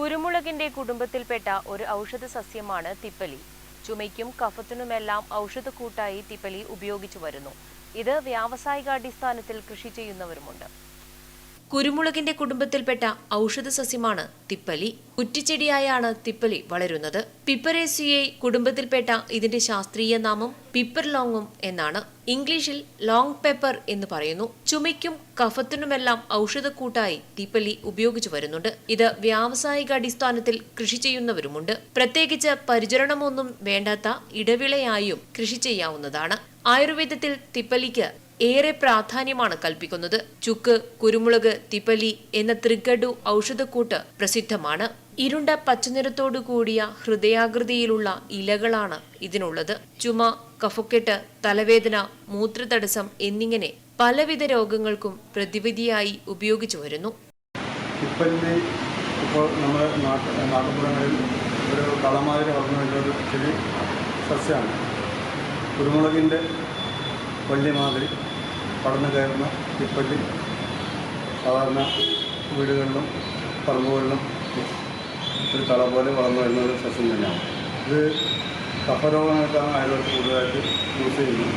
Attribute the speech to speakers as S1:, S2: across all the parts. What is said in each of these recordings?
S1: കുരുമുളകിന്റെ കുടുംബത്തിൽപ്പെട്ട ഒരു ഔഷധ സസ്യമാണ് തിപ്പലി. ചുമയ്ക്കും കഫത്തിനുമെല്ലാം ഔഷധക്കൂട്ടായി തിപ്പലി ഉപയോഗിച്ചു വരുന്നു. ഇത് വ്യാവസായികാടിസ്ഥാനത്തിൽ കൃഷി ചെയ്യുന്നവരുമുണ്ട്. കുരുമുളകിന്റെ കുടുംബത്തിൽപ്പെട്ട ഔഷധ സസ്യമാണ് തിപ്പലി. കുറ്റിച്ചെടിയായാണ് തിപ്പലി വളരുന്നത്. പിപ്പറേസിയെ കുടുംബത്തിൽപ്പെട്ട ഇതിന്റെ ശാസ്ത്രീയ നാമം പിപ്പർ ലോങ്ങും എന്നാണ്. ഇംഗ്ലീഷിൽ ലോങ് പെപ്പർ എന്ന് പറയുന്നു. ചുമയ്ക്കും കഫത്തിനുമെല്ലാം ഔഷധക്കൂട്ടായി തിപ്പലി ഉപയോഗിച്ചു വരുന്നുണ്ട്. ഇത് വ്യാവസായിക അടിസ്ഥാനത്തിൽ കൃഷി ചെയ്യുന്നവരുമുണ്ട്. പ്രത്യേകിച്ച് പരിചരണമൊന്നും വേണ്ടാത്ത ഇടവിളയായും കൃഷി ചെയ്യാവുന്നതാണ്. ആയുർവേദത്തിൽ തിപ്പലിക്ക് ഏറെ പ്രാധാന്യമാണ് കൽപ്പിക്കുന്നത്. ചുക്ക് കുരുമുളക് തിപ്പലി എന്ന ത്രിഗഡു ഔഷധക്കൂട്ട് പ്രസിദ്ധമാണ്. ഇരുണ്ട പച്ചനിറത്തോടു കൂടിയ ഹൃദയാകൃതിയിലുള്ള ഇലകളാണ് ഇതിനുള്ളത്. ചുമ കഫക്കെട്ട് തലവേദന മൂത്രതടസ്സം എന്നിങ്ങനെ പലവിധ രോഗങ്ങൾക്കും പ്രതിവിധിയായി ഉപയോഗിച്ചു വരുന്നു.
S2: നമ്മുടെ ഒരു സസ്യമാണ് കുരുമുളകിന്റെ വള്ളി മാതിരി. പടർന്നു കയറുന്ന തിപ്പല്ലി സാധാരണ വീടുകളിലും പറമ്പുകളിലും ഒരു തള പോലെ വളർന്നു വരുന്ന ഒരു സസ്യം തന്നെയാണ്. ഇത് കഫരോഗങ്ങൾക്കാണ് ആയുർവേദത്തിൽ കൂടുതലായിട്ട് യൂസ് ചെയ്യുന്നത്.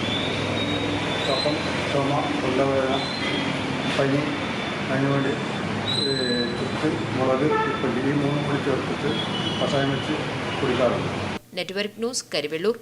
S2: കഫം ചുമ തൊണ്ടവേദന പനി അതിനുവേണ്ടി ചുറ്റ് മുളക് തിപ്പല്ലി ഈ മൂന്നും കൂടി ചേർത്തിട്ട് കഷായം വെച്ച് കുടിക്കാറുണ്ട്.
S1: Network news Karivellur.